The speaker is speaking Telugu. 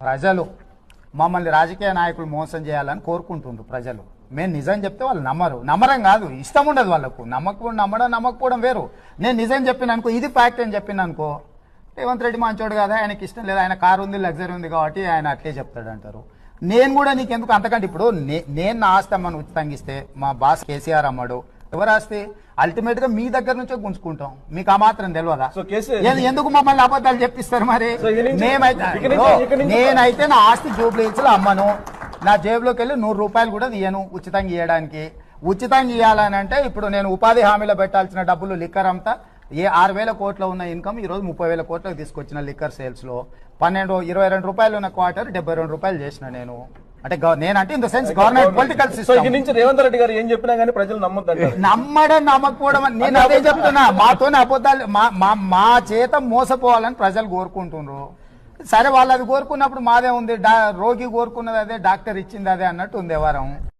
ప్రజలు మమ్మల్ని రాజకీయ నాయకులు మోసం చేయాలని కోరుకుంటుండ్రు ప్రజలు. మేము నిజం చెప్తే వాళ్ళు నమ్మరు. నమ్మరం కాదు ఇష్టం ఉండదు వాళ్ళకు. నమ్మకం నమ్మడం నమ్మకపోవడం వేరు. నేను నిజం చెప్పిన అనుకో ఇది ఫ్యాక్ట్ అని చెప్పిన అనుకో రేవంత్ రెడ్డి మంచోడు కదా? ఆయనకి ఇష్టం లేదు. ఆయన కారు ఉంది లగ్జరీ ఉంది కాబట్టి ఆయన అట్లే చెప్తాడు అంటారు. నేను కూడా నీకెందుకు? అంతకంటే ఇప్పుడు నే- నేను నా ఆస్తమ్మను ఉచితంగా ఇస్తే మా బాస్ కేసీఆర్ అమ్మాడు. ఎవరు ఆస్తి? అల్టిమేట్గా మీ దగ్గర నుంచే గుంజుకుంటాం. మీకు ఆ మాత్రం తెలియదా ఎందుకు మమ్మల్ని అబద్ధాలు చెప్పిస్తారు మరి? మేమైతే నేనైతే నా ఆస్తి జూబ్లీ హిల్స్లో అమ్మను. నా జేబులోకి వెళ్ళి నూరు రూపాయలు కూడా తీయను ఉచితంగా ఇవ్వడానికి ఉచితంగా ఇవ్వాలని అంటే ఇప్పుడు నేను ఉపాధి హామీలో పెట్టాల్సిన డబ్బులు లిక్కర్ అంతా. ఏ ఆరు వేల కోట్ల ఉన్న ఇన్కమ్ ఈ రోజు ముప్పై వేల కోట్లకు తీసుకొచ్చిన లిక్కర్ సేల్స్లో పన్నెండు ఇరవై రెండు రూపాయలు ఉన్న క్వార్టర్ డెబ్బై రెండు రూపాయలు చేసిన నేను. అంటే నేనంటే in the sense government political system నుంచి రేవంత్ రెడ్డి గారు ఏం చెప్పినా గానీ ప్రజలు నమ్మొద్దంటారు. నమ్మడం నమ్మకపోవడం అని నేను అదే చెప్తున్నా. మాతోనే అబద్ధాలు మా మా చేత మోసపోవాలని ప్రజలు కోరుకుంటున్నారు. సరే వాళ్ళు అది కోరుకున్నప్పుడు మాదే ఉంది. రోగి కోరుకున్నది అదే డాక్టర్ ఇచ్చింది అదే అన్నట్టు ఉంది వ్యవహారం.